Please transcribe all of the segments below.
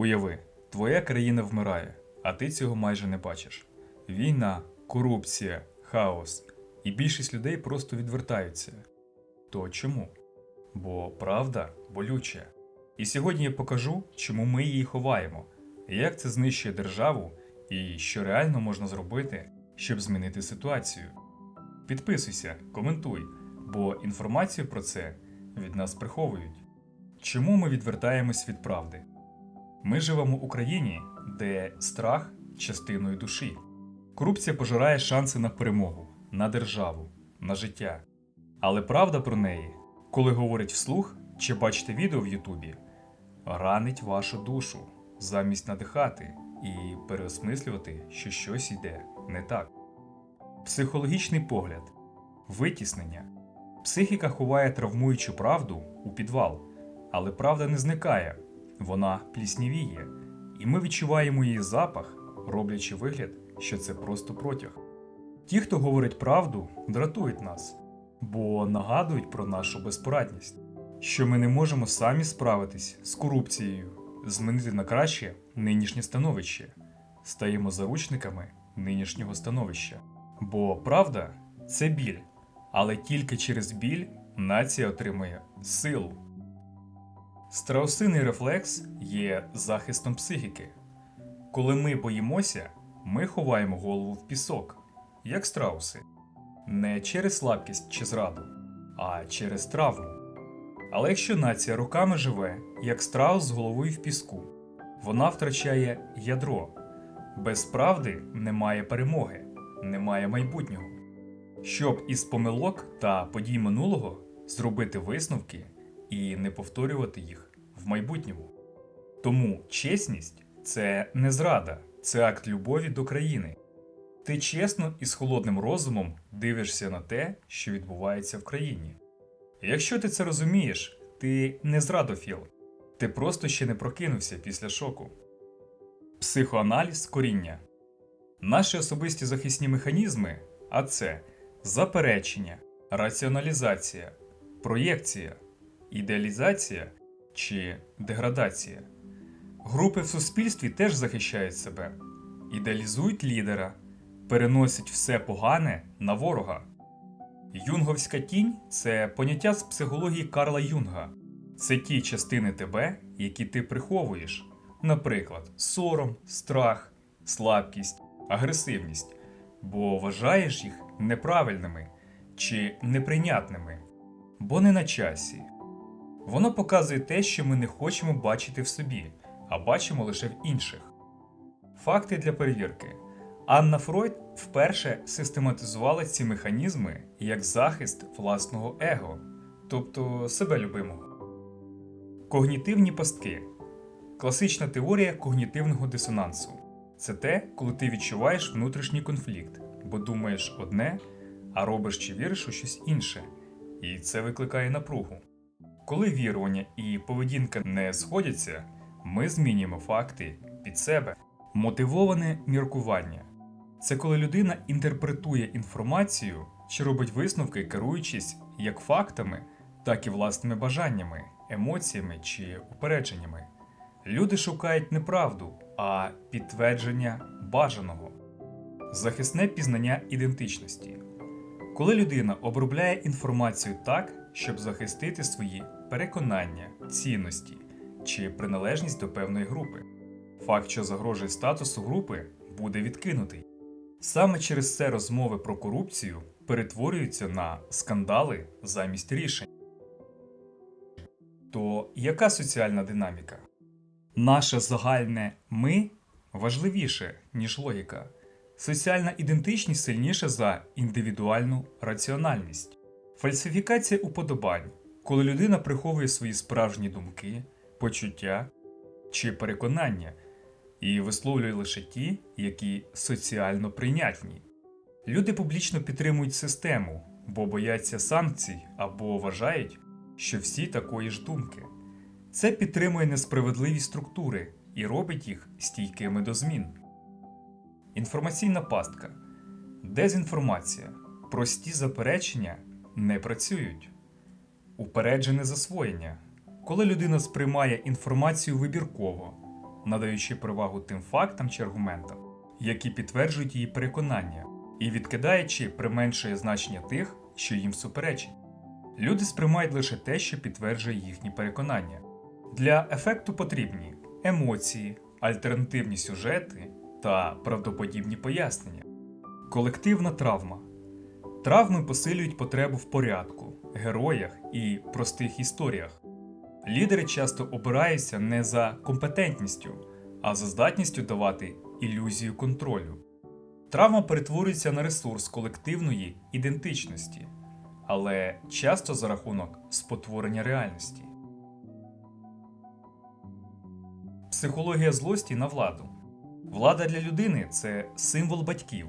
Уяви, твоя країна вмирає, а ти цього майже не бачиш. Війна, корупція, хаос. І більшість людей просто відвертаються. То чому? Бо правда болюча. І сьогодні я покажу, чому ми її ховаємо, як це знищує державу і що реально можна зробити, щоб змінити ситуацію. Підписуйся, коментуй, бо інформацію про це від нас приховують. Чому ми відвертаємось від правди? Ми живемо в Україні, де страх частиною душі. Корупція пожирає шанси на перемогу, на державу, на життя. Але правда про неї, коли говорять вслух чи бачите відео в Ютубі, ранить вашу душу замість надихати і переосмислювати, що щось йде не так. Психологічний погляд, витіснення. Психіка ховає травмуючу правду у підвал, але правда не зникає, вона пліснівіє, і ми відчуваємо її запах, роблячи вигляд, що це просто протяг. Ті, хто говорить правду, дратують нас, бо нагадують про нашу безпорадність, що ми не можемо самі справитись з корупцією, змінити на краще нинішнє становище, стаємо заручниками нинішнього становища. Бо правда це біль, але тільки через біль нація отримує силу. Страусиний рефлекс є захистом психіки. Коли ми боїмося, ми ховаємо голову в пісок, як страуси, не через слабкість чи зраду, а через травму. Але якщо нація роками живе, як страус з головою в піску, вона втрачає ядро. Без правди немає перемоги, немає майбутнього. Щоб із помилок та подій минулого зробити висновки і не повторювати їх в майбутньому. Тому чесність це не зрада, це акт любові до країни. Ти чесно і з холодним розумом дивишся на те, що відбувається в країні. Якщо ти це розумієш, ти не зрадофіл, ти просто ще не прокинувся після шоку. Психоаналіз коріння. Наші особисті захисні механізми, а це заперечення, раціоналізація, проєкція, ідеалізація чи деградація. Групи в суспільстві теж захищають себе, ідеалізують лідера, переносять все погане на ворога. Юнговська тінь це поняття з психології Карла Юнга. Це ті частини тебе, які ти приховуєш, наприклад, сором, страх, слабкість, агресивність, бо вважаєш їх неправильними чи неприйнятними, бо не на часі. Воно показує те, що ми не хочемо бачити в собі, а бачимо лише в інших. Факти для перевірки. Анна Фройд вперше систематизувала ці механізми як захист власного его, тобто себе любимого. Когнітивні пастки класична теорія когнітивного дисонансу. Це те, коли ти відчуваєш внутрішній конфлікт, бо думаєш одне, а робиш чи віриш у щось інше, і це викликає напругу. Коли вірування і поведінка не сходяться, ми змінюємо факти під себе. Мотивоване міркування це коли людина інтерпретує інформацію чи робить висновки, керуючись як фактами, так і власними бажаннями, емоціями чи упередженнями. Люди шукають не правду, а підтвердження бажаного, захисне пізнання ідентичності. Коли людина обробляє інформацію так, щоб захистити свої переконання, цінності чи приналежність до певної групи, факт, що загрожує статусу групи, буде відкинутий. Саме через це розмови про корупцію перетворюються на скандали замість рішень. То яка соціальна динаміка? Наше загальне ми важливіше, ніж логіка. Соціальна ідентичність сильніша за індивідуальну раціональність. Фальсифікація уподобань, коли людина приховує свої справжні думки, почуття чи переконання і висловлює лише ті, які соціально прийнятні. Люди публічно підтримують систему, бо бояться санкцій або вважають, що всі такої ж думки. Це підтримує несправедливі структури і робить їх стійкими до змін. Інформаційна пастка. Дезінформація. Прості заперечення не працюють. Упереджене засвоєння. Коли людина сприймає інформацію вибірково, надаючи перевагу тим фактам чи аргументам, які підтверджують її переконання, і відкидає чи применшує значення тих, що їм суперечить. Люди сприймають лише те, що підтверджує їхні переконання. Для ефекту потрібні емоції, альтернативні сюжети та правдоподібні пояснення. Колективна травма. Травми посилюють потребу в порядку, героях і простих історіях. Лідери часто обираються не за компетентністю, а за здатністю давати ілюзію контролю. Травма перетворюється на ресурс колективної ідентичності, але часто за рахунок спотворення реальності. Психологія злості на владу. Влада для людини це символ батьків.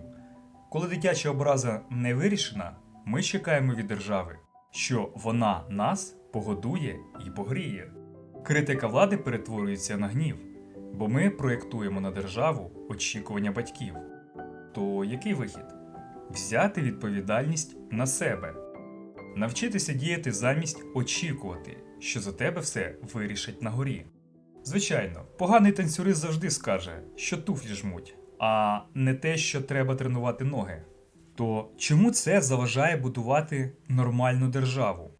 Коли дитяча образа не вирішена, ми чекаємо від держави, що вона нас погодує і погріє. Критика влади перетворюється на гнів, бо ми проєктуємо на державу очікування батьків. То який вихід? Взяти відповідальність на себе, навчитися діяти замість очікувати, що за тебе все вирішать на горі. Звичайно, поганий танцюрист завжди скаже, що туфлі жмуть, а не те, що треба тренувати ноги. То чому це заважає будувати нормальну державу?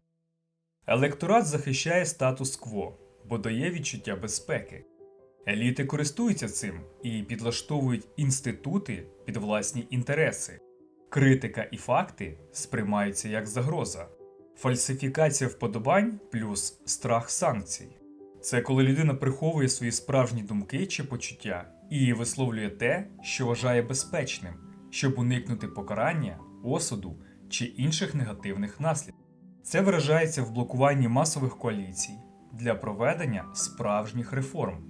Електорат захищає статус-кво, бо дає відчуття безпеки. Еліти користуються цим і підлаштовують інститути під власні інтереси. Критика і факти сприймаються як загроза. Фальсифікація вподобань плюс страх санкцій. Це коли людина приховує свої справжні думки чи почуття і висловлює те, що вважає безпечним, щоб уникнути покарання, осуду чи інших негативних наслідків. Це виражається в блокуванні масових коаліцій для проведення справжніх реформ.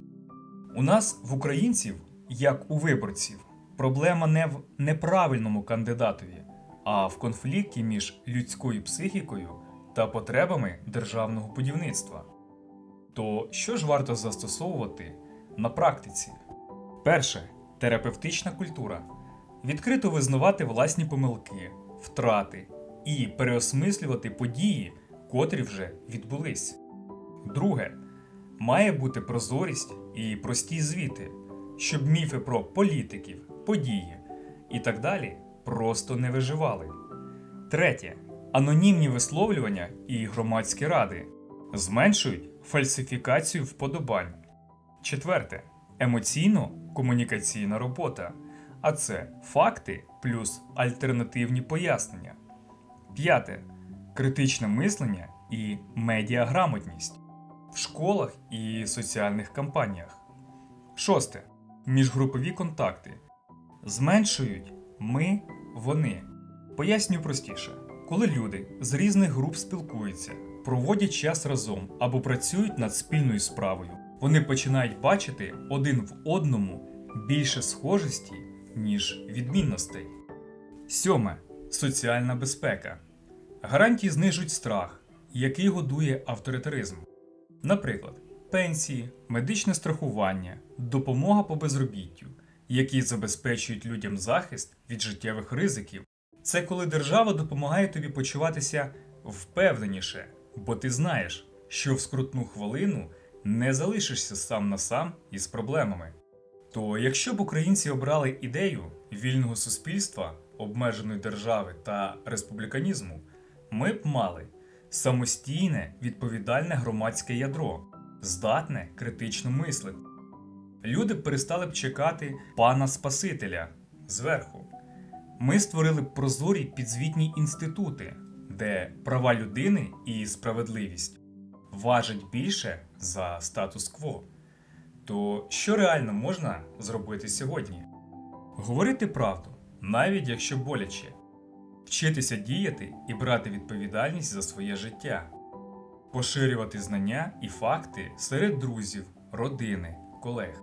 У нас в українців, як у виборців, проблема не в неправильному кандидатові, а в конфлікті між людською психікою та потребами державного будівництва. То що ж варто застосовувати на практиці? Перше терапевтична культура. Відкрито визнавати власні помилки, втрати і переосмислювати події, котрі вже відбулись. Друге, має бути прозорість і прості звіти, щоб міфи про політиків, події і так далі просто не виживали. Третє анонімні висловлювання і громадські ради зменшують фальсифікацію вподобань. Четверте емоційно-комунікаційна робота. А це факти плюс альтернативні пояснення. П'яте критичне мислення і медіаграмотність в школах і соціальних кампаніях. Шосте міжгрупові контакти. Зменшують ми, вони. Пояснюю простіше, коли люди з різних груп спілкуються, проводять час разом або працюють над спільною справою, вони починають бачити один в одному більше схожості, ніж відмінностей. Сьоме соціальна безпека. Гарантії знижують страх, який годує авторитаризм. Наприклад, пенсії, медичне страхування, допомога по безробіттю, які забезпечують людям захист від життєвих ризиків. Це коли держава допомагає тобі почуватися впевненіше, бо ти знаєш, що в скрутну хвилину не залишишся сам на сам із проблемами. То якщо б українці обрали ідею вільного суспільства, обмеженої держави та республіканізму, ми б мали самостійне відповідальне громадське ядро, здатне критично мислити. Люди перестали б чекати пана Спасителя зверху. Ми створили б прозорі підзвітні інститути, де права людини і справедливість важать більше за статус-кво. То що реально можна зробити сьогодні? Говорити правду, навіть якщо боляче, вчитися діяти і брати відповідальність за своє життя, поширювати знання і факти серед друзів, родини, колег,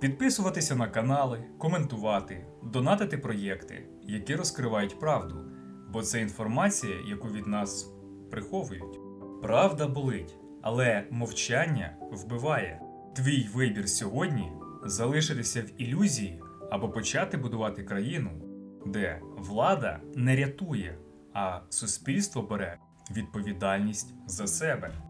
підписуватися на канали, коментувати, донатити проєкти, які розкривають правду, бо це інформація, яку від нас приховують. Правда болить, але мовчання вбиває. Твій вибір сьогодні залишитися в ілюзії або почати будувати країну, де влада не рятує, а суспільство бере відповідальність за себе.